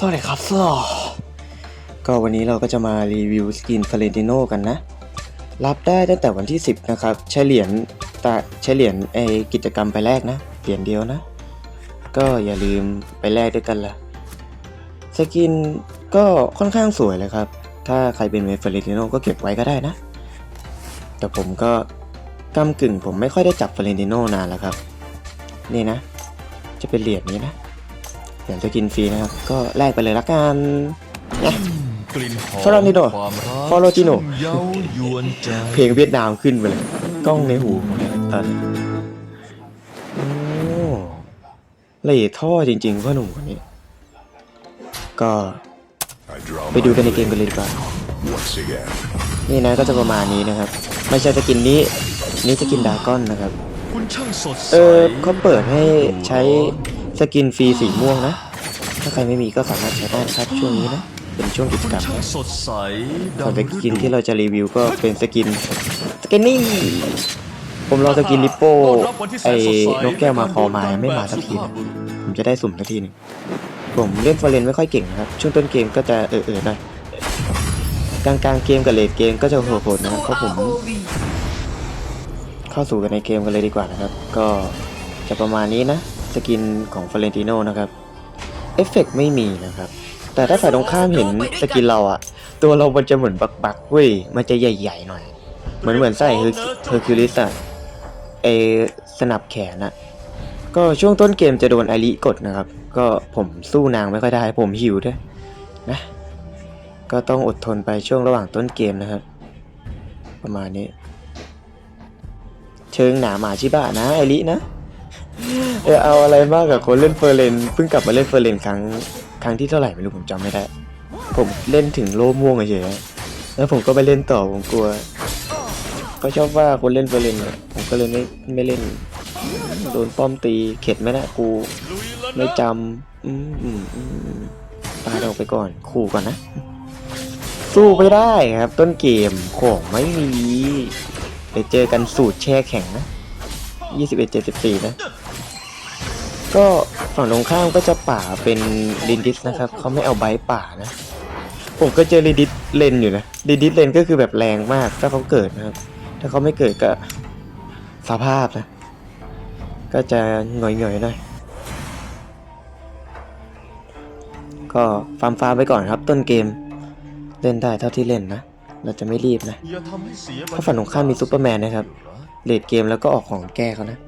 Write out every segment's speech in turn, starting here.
สวัสดีครับสอก็วันนี้เราก็จะมารีวิวสกินฟ a เ e นติโนกันนะ รับได้ตั้งแต่วันที่ 10 นะครับ ใช้เหรียญตาใช้เหรียญไอกิจกรรมไปแลกนะ เหรียญเดียวนะ ก็อย่าลืมไปแลกด้วยกันละสกินก็ค่อนข้างสวยเลยครับ ถ้าใครเป็นเมฟ a เ e นติโนก็เก็บไว้ก็ได้นะ แต่ผมก็กำกึ่งผมไม่ค่อยได้จับเฟ a เ e นติโนนานแล้วครับ นี่นะ จะเป็นเหรียญนี้นะ เหรียญสกินฟรีนะครับ ก็แลกไปเลยละกันนะ กลิ่นหอมฟลอริโดความรักฟลอริโดช่างเย้ายวนใจเพลงเวียดนามขึ้นไปเลย กล้องในหูผมเนี่ยตอนนี้โอ้ละเอียดท่อจริงๆพ่อหนุ่มคนนี้ ก็ I draw ไปดูกันในเกมกันเลยดีกว่า once again. นี่นะก็จะประมาณนี้นะครับ ไม่ใช่สกินนี้ นี่สกินดราก้อนนะครับ คุณช่างสดใสเออเขาเปิดให้ใช้สกินฟรีสีม่วงนะ ถ้าใครไม่มีก็สามารถใช้ได้นะครับช่วงนี้นะ เป็นช่วงกิจคุณกรรมช่างนะสดใสส่วนสกินที่เราจะรีวิวก็เป็นสกินสกินนี่ผมรอสกินลิปโป้ไอ้นกแก้วมาคอมายังไม่มาสักทีนะผมจะได้สุ่มสักทีหนึงผมเล่นฟอร์เรนไม่ค่อยเก่งนะครับ ช่วงต้นเกมก็จะเออเออๆหน่อยกลางกลางๆเกมกับเลดเกมก็จะโหดๆนะครับเพราะผม เข้าสู่กันในเกมกันเลยดีกว่านะครับ ก็จะประมาณนี้นะ สกินของฟ a เ e นติโนนะครับ เอฟเฟกต์ไม่มีนะครับ แต่ถ้าฝ่ายตรงข้ามเห็นสกินเราอะตัวเรามันจะเหมือนบักๆเว้ยมันจะใหญ่ๆหน่อย เหมือนเหมือนใส่เฮอร์คิวลิสอะเอสนับแขนอะก็ช่วงต้นเกมจะโดนไอริกดนะครับ ก็ผมสู้นางไม่ค่อยได้ ผมหิวด้วยนะ ก็ต้องอดทนไปช่วงระหว่างต้นเกมนะครับ ประมาณนี้ เชิงหนาหมาชิบะนะไอรินะ เออเอาอะไรมากกับคนเล่นเฟอร์เรนเพิ่งกลับมาเล่นเฟอร์เรนครั้งครั้งที่เท่าไหร่ไม่รู้ผมจำไม่ได้ ผมเล่นถึงโลม่วงเฉยแล้วผมก็ไปเล่นต่อผมกลัวเขาชอบว่าคนเล่นเฟอร์เรนผมก็เลยไม่ไม่เล่นโดนป้อมตีเข็ดไหมนะกูไม่จำอืมอืมอืมปาดออกไปก่อนขู่ก่อนนะ สู้ไม่ได้ครับ ต้นเกมของไม่มีเดี๋ยวเจอกันสูตรแช่แข็งนะ21 74 นะ ก็ฝั่งตรงข้ามก็จะป่าเป็นลินดิสนะครับเขาไม่เอาไบต์ป่านะ ผมก็เจอลินดิสเลนอยู่นะลินดิสเลนก็คือแบบแรงมากถ้าเขาเกิดนะครับ ถ้าเขาไม่เกิดก็สภาพนะ ก็จะหน่อยๆหน่อยก็ฟาร์มฟาร์มไปก่อนครับ ต้นเกม เล่นได้เท่าที่เล่นนะ เราจะไม่รีบนะเสียเพราะฝั่งตรงข้ามมีซูเปอร์แมนนะครับเลดเกมแล้วก็ออกของแก้เขานะ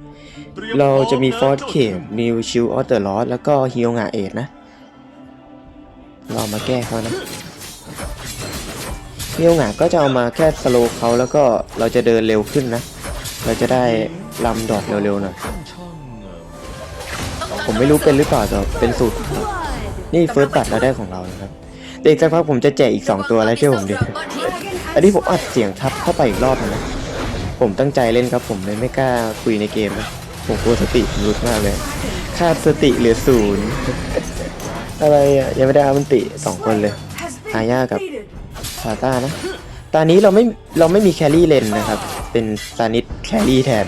เราจะมีฟอร์ดเคมนิวชิลออเตอร์ลอสแล้วก็ฮิโองะเอทนะ เรามาแก้เขานะฮิโองะก็จะเอามาแค่สโลว์เขาแล้วก็เราจะเดินเร็วขึ้นนะ เราจะได้ลำดอกเร็วๆหน่อยผมไม่รู้เป็นหรือเปล่าแต่เป็นสูตรนี่เฟิร์สบัตเราได้ของเรานะครับเด็กสักพักผมจะแจกอีก 2 ตัวแล้วเชื่อผมดิอันนี้ผมอัดเสียงทับเข้าไปอีกรอบนะ ผมตั้งใจเล่นครับผมเลยไม่กล้าคุยในเกมนะผมกลัวสติผมหลุดมากเลยค่าสติเหลือศูนย์อะไรอะยังไม่ได้อามันติสองคนเลยฮายากับซาต้านะตอนนี้เราไม่เราไม่มีแครี่เลนนะครับ เป็นซานิสแครี่แทน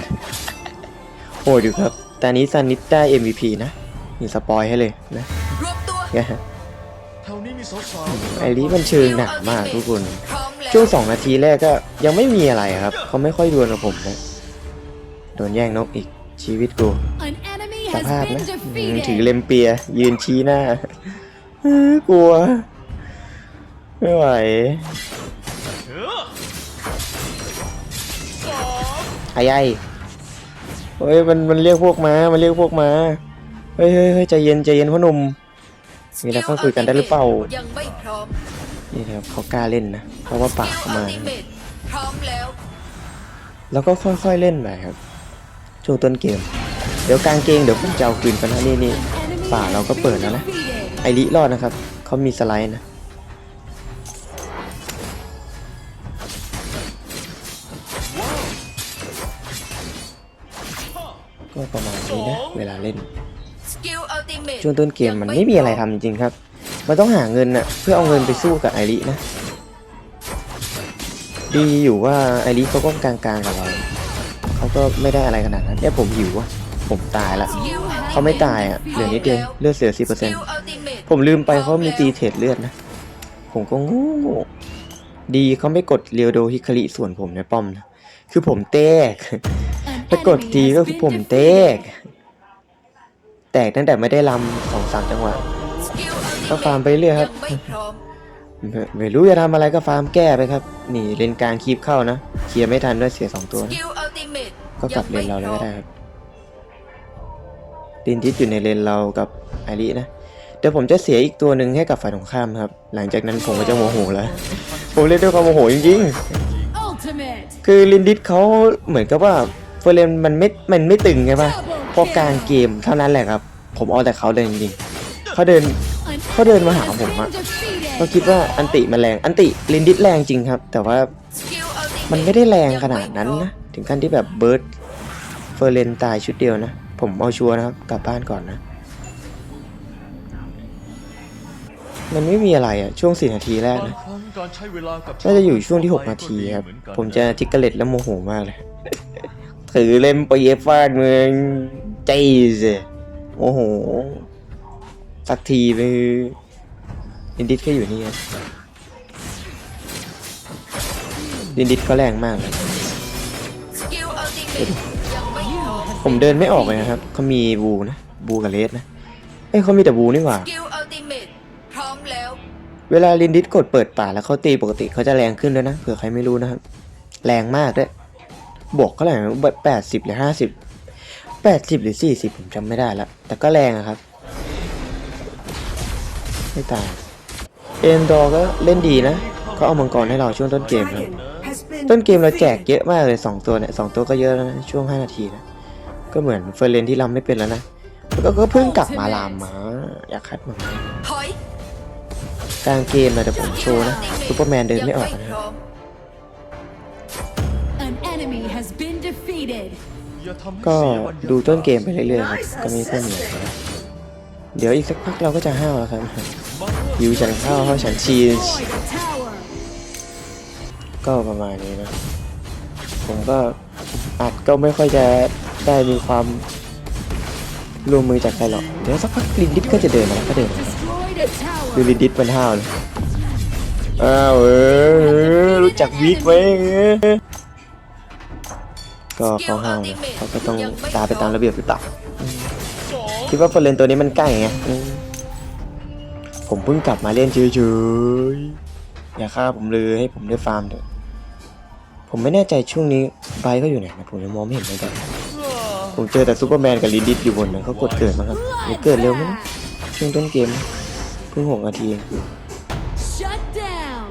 โอ้ยดูครับตอนนี้ซานิสได้ MVP นะมีสปอยให้เลยนะรวบตัวเนี่ยๆแถวนี้มีสาวๆไอริมันเชิงหนักมากทุกคนพร้อมแล้ว ช่วงสองนาทีแรกก็ยังไม่มีอะไรครับ เขาไม่ค่อยดวลกับผมนะโดนแย่งนกอีกชีวิตกู An enemy ส has ภาพ been นะอืม defeated. ถือเลมเปีย ยืนชี้หน้าเอ้อกลัว ไม่ไหวไอ้ไอ้เฮ้ยมันมันเรียกพวกมามันเรียกพวกมาเฮ้ยเฮ้ยเฮ้ยใจเย็นใจเย็นพ่อหนุ่มมีอะไรค่อยคุยกันได้หรือเปล่ายังไม่พร้อม นี่นะครับเขากล้าเล่นนะ เพราะว่าปากเขามาสกิลอัลติเมทพร้อมแล้ว แล้วก็ค่อยๆเล่นไปครับ ช่วงต้นเกม เดี๋ยวกลางเกมเดี๋ยวผมจะเอาคืนกันนะนี่นี่ Enemy ป่าเราก็ has เปิด been แล้วนะ defeated. ไอริรอดนะครับ เขามีสไลด์นะก็ประมาณนี้นะ เวลาเล่นสกิลอัลติเมทช่วงต้นเกมมันไม่มีอะไรทำจริงๆครับ มันต้องหาเงินน่ะเพื่อเอาเงินไปสู้กับไอรินะ ดีอยู่ว่าไอริเขาก็กลางๆกับเราเขาก็ไม่ได้อะไรขนาดนั้นเนี่ยผมหิวอะผมตายละเขาไม่ตายอะเหลือนิดเดียวเลือดเสียสิเปอร์เซ็นต์ผมลืมไปเขามีตีเทรดเลือดนะ ผมก็งูดีเขาไม่กดเรียวโดฮิคาริส่วนผมในป้อมนะคือผมแตกถ้ากดทีก็คือผมแตกแตกตั้งแต่ไม่ได้ลำสองสามจังหวะ ก็ฟาร์มไปเรื่อยครับงไม่พร้อม ไม่รู้จะทำอะไรก็ฟาร์มแก้ไปครับ นี่เลนกลางคีบเข้านะ เคลียร์ไม่ทันด้วยเสียสองตัวสนะกิลอัลติเมตก็กลับเลนเราเลยก็ได้ครับดินทิศอยู่ในเลนเรากับไอรินะ เดี๋ยวผมจะเสียอีกตัวหนึ่งให้กับฝ่ายตรงข้ามครับ หลังจากนั้นผมก็จะโมโหแล้ว ผมเล่นด้วยความโมโหจริง Ultimate. ๆ คือลินดิสเขาเหมือนกับว่าเฟอร์เรนมันไม่ มันไม่ตึงไงปะพอกลางเกมเท่านั้นแหละครับ ผมเอาแต่เขาเดินจริงๆเขาเดิน เขาเดินมาหาผมอะเขาคิดว่าอันติมันแรงอันติลินดิสแรงจริงครับ แต่ว่ามันไม่ได้แรงขนาดนั้นนะถึงขั้นที่แบบเบิร์ดเฟอร์เรนตายชุดเดียวนะ ผมเอาชัวร์นะครับกลับบ้านก่อนนะ มันไม่มีอะไรอะช่วงสี่นาทีแรกนะน่าจะอยู่ช่วงที่ 6 นาทีครับ ผมจะทิกเกเล็ตแล้วโมโหมากเลย ถือเล่มไปเยฟาดเมืองใจสิโอ้โห สักทีไปดินดิสแค่อยู่นี่ครับดินดิสก็แรงมากเลยผมเดินไม่ออกเลยนะครับเขามีบูนะ บูกับเลสนะเอ้ยเขามีแต่บูนี่หว่าเวเวลาลินดิสกดเปิดป่าแล้วเขาตีปกติเขาจะแรงขึ้นด้วยนะเผื่อใครไม่รู้นะครับ แรงมากด้วยบวกเท่าไหร่แปดสิบหรือห้าสิบแปดสิบหรือสี่สิบผมจำไม่ได้ละแต่ก็แรงครับ ไม่ตาย เอ็นดอร์ก็เล่นดีนะเขาเอามังกรให้เราช่วงต้นเกมครับต้นเกมเราแจกเยอะมากเลยสองตัวเนี่ยสองตัวก็เยอะแล้วนะช่วงห้านาทีนะ ก็เหมือนเฟอร์เรนที่รำไม่เป็นแล้วนะแล้วก็ก็เพิ่งกลับมาลามมาอยากคัดเหมือนกันถอยกลางเกมนะเดี๋ยวผมโชว์นะซูเปอร์แมนเดินไม่ออกยังนะพร้อม An enemy has been defeated. อย่าทำให้ก็เสียบรรยาาศดูต้นเกมไปเรื่อยๆครับก็มีเพื่อนเหนื่อยนะ เดี๋ยวอีกสักพักเราก็จะห้าวแล้วครับหิวฉันข้าวข้าฉันชีสก็ประมาณนี้นะ ผมก็อัดก็ไม่ค่อยจะได้มีความร่วมมือจากใครหรอก เดี๋ยวสักพักลินดิสก็จะเดินมาแล้วก็เดินมาดูลินดิสมันห้าวเลยอ้าวเออรู้จักวิกไว้เออก็เขาห้าวนะเขาก็ต้องตาไปตามระเบียบหรือเปล่า คิดว่าเฟอร์เรนตัวนี้มันใกล้ไงอืมผมเพิ่งกลับมาเล่นเฉยๆ อย่าฆ่าผมเลยให้ผมได้ฟาร์มเถอะ ผมไม่แน่ใจช่วงนี้ไบร์ทเขาอยู่ไหนนะผมยังมองไม่เห็นเหมือนกันผมเจอแต่ซูเปอร์แมนกับลินดิสอยู่บนนั้นเขากดเกิดมาครับหรือเกิดเร็วไหมนะช่วงต้นเกมนะเพิ่งหกนาทีเอง Shut down.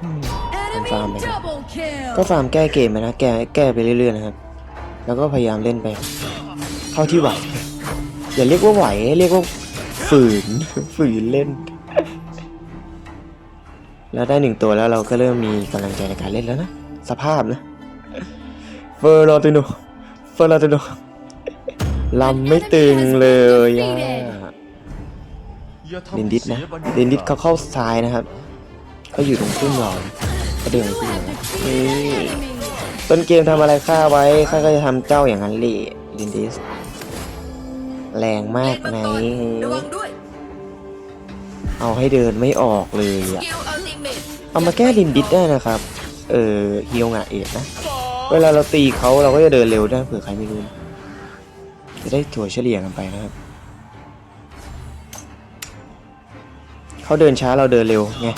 ผม Enemy ฟาร์มไปครับ double kill. ก็ฟาร์มแก้เกมไปนะแก้แก้ไปเรื่อยๆนะครับ แล้วก็พยายามเล่นไป เท่าที่ไหวอย่าเรียกว่าไหวเรียกว่าฝืนฝืนเล่น แล้วได้หนึ่งตัวแล้วเราก็เริ่มมีกำลังใจในการเล่นแล้วนะสภาพนะเฟอร์ลอติโนเฟอร์ลอติโนลำไม่ตึงเลยอะอย่าดินดิสนะเสียบรรยากาศลินดิสเขาเข้าซ้ายนะครับเขาอยู่ตรงขึ้นเราเขาเดินขึ้นมานี่ต้นเกมทำอะไรข้าไว้ข้าก็จะทำเจ้าอย่างนั้นเลยลินดิส แรงมากเลนไงมังกรระวังด้วยเอาให้เดินไม่ออกเลยสอะกิลอัลติเมตเอามาแก้ลินดิสได้นะครับ เออเฮียวงะเอ็ดนะเวลาเราตีเขาเราก็จะเดินเร็วได้เผื่อใครไม่รู้นะจะได้ถั่วเฉลี่ยกันไปนะครับ เขาเดินช้าเราเดินเร็วไง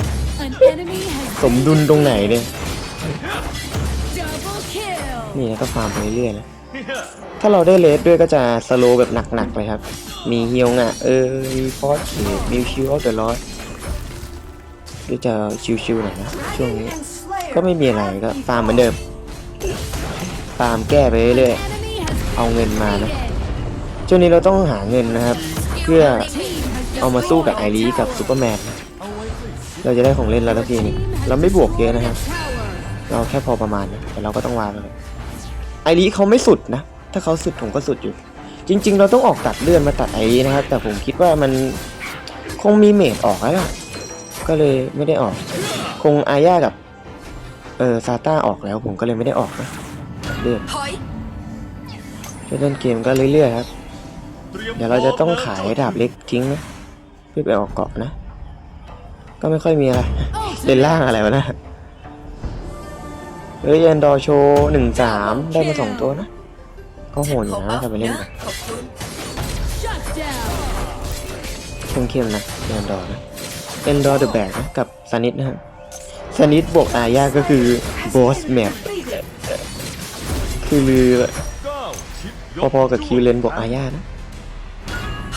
An enemy has สมดุลตรงไหนเนี่ย double kill. นี่นะก็ฟาร์มไปเรื่อยๆนะ ถ้าเราได้เลสด้วยก็จะสโลแบบหนักๆเลยครับ มีเฮียวงะเออมีฟอสเคมีชิวออฟเดอะลอสก็จะชิวๆหน่อยนะช่วงนี้ ก็ไม่มีอะไรก็ฟาร์มเหมือนเดิม ฟาร์มแก้ไปเรื่อยๆเอาเงินมานะช่วงนี้เราต้องหาเงินนะครับ เพื่อเอามาสู้กับไอรีกับซูเปอร์แมนเราจะได้ของเล่นแล้วทักทีนึงเราไม่บวกเยอะนะครับ เราแค่พอประมาณนะแต่เราก็ต้องวางเลย ไอรีเขาไม่สุดนะ ถ้าเขาสุดผมก็สุดอยู่ จริง ๆ เราต้องออกตัดเลื่อนมาตัดไอรีนะครับ แต่ผมคิดว่ามันคงมีเมดออกแล้วล่ะ ก็เลยไม่ได้ออก คงอาญากับเออซาต้าออกแล้วผมก็เลยไม่ได้ออกนะตัดเลื่อนถอยช่วงต้นเกมก็เรื่อยๆครับ เดี๋ยวเราจะต้องขายดาบเล็กทิ้งนะเพื่อไปออกเกาะนะ ก็ไม่ค่อยมีอะไรเล่นล่างอะไรวะนะ เฮ้ยแอนดอร์โชว์หนึ่งสามได้มาสองตัวนะ ก็โหดอยู่นะถ้าไปเล่นแบบขอบคุณ Shut down. เข้มๆนะแอนดอร์นะแอนดอร์เดอะแบกนะกับซานิดนะครับซานิดบวกอาญาก็คือบอสแมปคือเก้าทิศยกพอๆกับคิวเลนบวกอาญานะ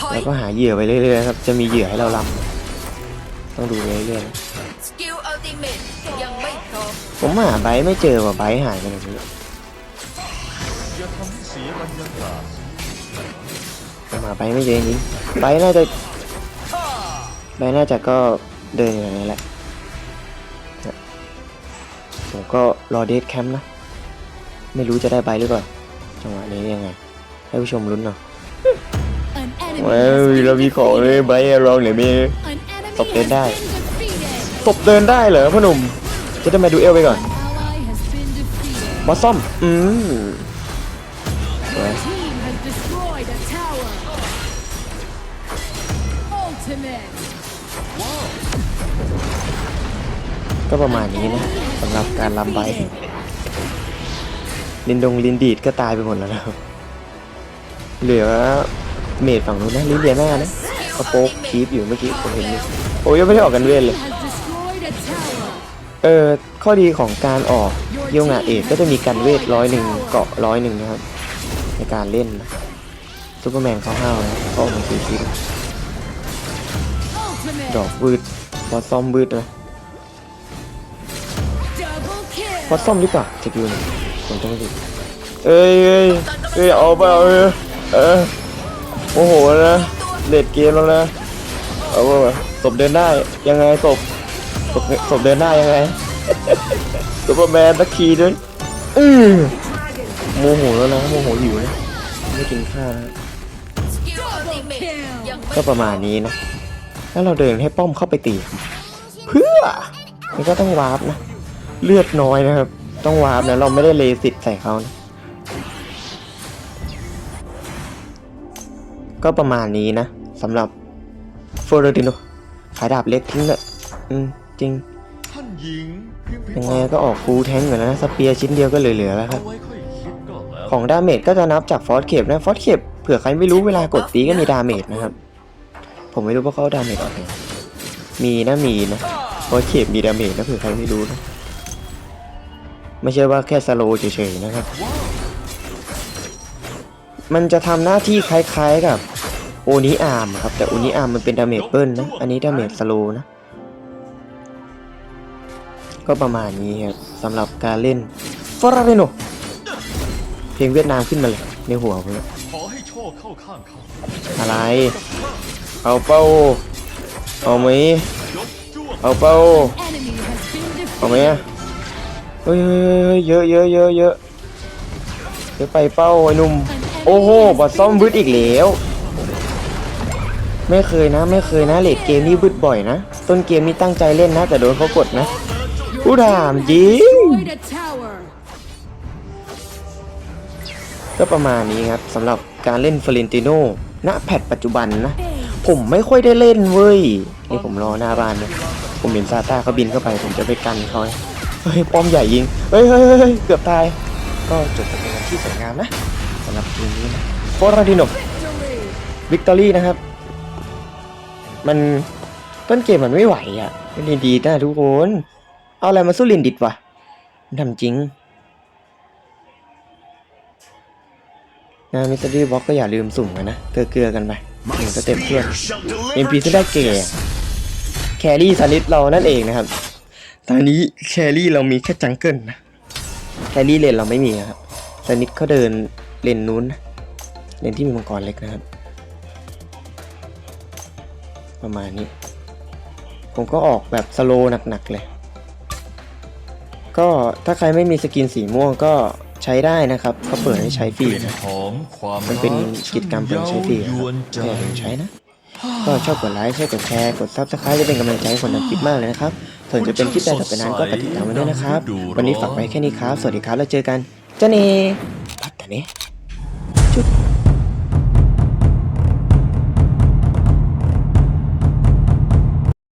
ถอยแล้วก็หาเหยื่อไปเรื่อยๆครับ จะมีเหยื่อให้เราลำต้องดูไปเรื่อยๆ ผมหาไบร์ทไม่เจอว่ะไบร์ทหายไปไหนไม่รู้อย่าทำให้เสียบรรยากาศผมหาไบร์ทไม่เจอจริงๆไบร์ทน่าจะไบร์ทน่าจะก็เดินอย่างนี้แหละเนี่ยผมก็รอเดทแคมป์นะ ไม่รู้จะได้ไบร์ทหรือเปล่าจังหวะนี้ยังไง ให้ผู้ชมลุ้นหน่อย An enemy เว้ has ย been เรามีของเลย defeated. ไบร์ทลองหน่อยมี An enemy Tập đến has đây. been defeated. ตบเดินได้เหรอพ่อหนุ่ม จะได้มาดูเอลไปก่อนบอสซอม อืมสวยก็ประมาณนี้นะสำหรับการลำไบลินดงลินดีดก็ตายไปหมดแล้วนะเหลือเมดฝั่งนู้นนะลิเลียน่านะกระโปกคีบอยู่เมื่อกี้ผมเห็นโอ้ยยังไม่ได้ออกกันเวทเลย เออข้อดีของการออกเยี่ยวงาเอกก็จะมีการเวทร้อยหนึ่งเกาะร้อยหนึ่งนะครับ ในการเล่นนะซูเปอร์แมนเขาห้าวนะเขาออกมาสี่ชิ้นดอกวืดบอสซอมวืดนะ Double kill. บอสซอมหรือเปล่าสกิลหนึ่งผมจะไม่ผิดเอ้ยเอ้ยเอ้ยเอาเปเออเออโอ้โหนะเด็ดเกมแล้วนะเอาเปศพเดินได้ยังไงศพ ศพศพเดินได้ยังไงซูเปอร์แมนตะคีด้วยอือโมโหแล้วนะโมโหหิวนะไม่กินข้าวนะสกิลอัลติเมทยังไม่ก็ประมาณนี้นะแล้วเราเดินให้ป้อมเข้าไปตี เพื่อนี่ก็ต้องวาร์ปนะ เลือดน้อยนะครับ ต้องวาร์ปนะ เราไม่ได้เลสิตใส่เขานะก็ประมาณนี้นะสำหรับโฟโรติโนขายดาบเล็กทิ้งเลยอืม จริง ท่านหญิงเพียงพิยังไงพากก็ออกฟูลแทงก์อยู่แล้วนะสเปียร์ชิ้นเดียวก็เหลือๆแล้วคเอารับ ไว้ค่อยคิดก็แล้วของดาเมจก็จะนับจากฟอสเคปนะฟอสเคปเผื่อใครไม่รู้เวลากดตีก็มีดาเมจนะครับ ผมไม่รู้ว่าเขาเอาดาเมจออกไงมีนะมีนะฟอสเคปมีดาเมจนะเผื่อใครไม่รู้นะไม่ใช่ว่าแค่สโลว์เฉยๆนะครับมันจะทำหน้าที่คล้ายๆกับโอนิอาร์มครับแต่โอนิอาร์มมันเป็นดาเมจเบิ้ลนะอันนี้ดาเมจสโลว์นะ ก็ประมาณนี้ครับสำหรับการเล่นฟอร์เรโนเพลงเวียดนามขึ้นมาเลยในหัวผมเลยขอให้โชคเข้าข้างเขาอะไร เอาเป้า เอาไหมยกจ้วงเอาเป้า Enemy has been เอาไหม defeated. อะเฮ้ยเฮ้ยเฮ้ยเยอะเยอะเยอะเยอะเดี๋ยวไปเป้าไอ้หนุ่ม โอ้โหบอดซ่อมบึดอีกแล้ว ไม่เคยนะ ไม่เคยนะเลดเกมนี้บึดบ่อยนะ ต้นเกมนี้ตั้งใจเล่นนะ แต่โดนเขากดนะ กูถามจริง Destroyed a tower. ก็ประมาณนี้ครับสำหรับการเล่นฟลอเรนติโนณแพทปัจจุบันนะ ผมไม่ค่อยได้เล่นเว้ย นี่ผมรอหน้าบ้านนะผมเห็นซาต้าเขาบินเข้าไป ผมจะไปกันเขาเฮ้ย ป้อมใหญ่ยิง เฮ้ยเฮ้ยเฮ้ยเฮ้ยเกือบตาย ก็จบไปเป็นวันที่สวยงามนะสำหรับเกมนี้นะโฟราดิโน Victory. วิกตอรี่นะครับ มันต้นเกมมันไม่ไหวอะลินดีดนะทุกคน เอาอะไรมาสู้ลินดิดวะทำจริงนะมิสเตอรี่บ็อกก็อย่าลืมสุ่มกันนะเกลือๆกันไปหนึ่งสเต็ปเพื่อนเอ็มพีที่ได้เกย์แครี่ซานิดเรานั่นเองนะครับ ตอนนี้แครี่เรามีแค่จังเกิลนะแครี่เลนเราไม่มีครับซานิดเขาเดินเลนนู้นนะเลนที่มีมังกรเล็กนะครับ ประมาณนี้ ผมก็ออกแบบสโลว์หนักๆเลย ก็ถ้าใครไม่มีสกินสีม่วงก็ใช้ได้นะครับเขาเปิดให้ใช้ฟรีกลิ่นนะหอมความมันเป็นรักิจกรรมเปิดใช้ฟรีช่างคเย้ารับยวนใจก็อย่าลืมใช้นะก็ชอบกดไลค์ชอบกดแชร์กดซับสไครต์จะเป็นกำลังใจให้คนทำคลิปมากเลยนะครับส่วนจะเป็นคลิปใดต่อไปนั้นก็กดติดตามไว้ด้วยนะครับ วันนี้ฝากไว้แค่นี้ครับ สวัสดีครับ แล้วเจอกันเจ้าเนปัตตาเนจุด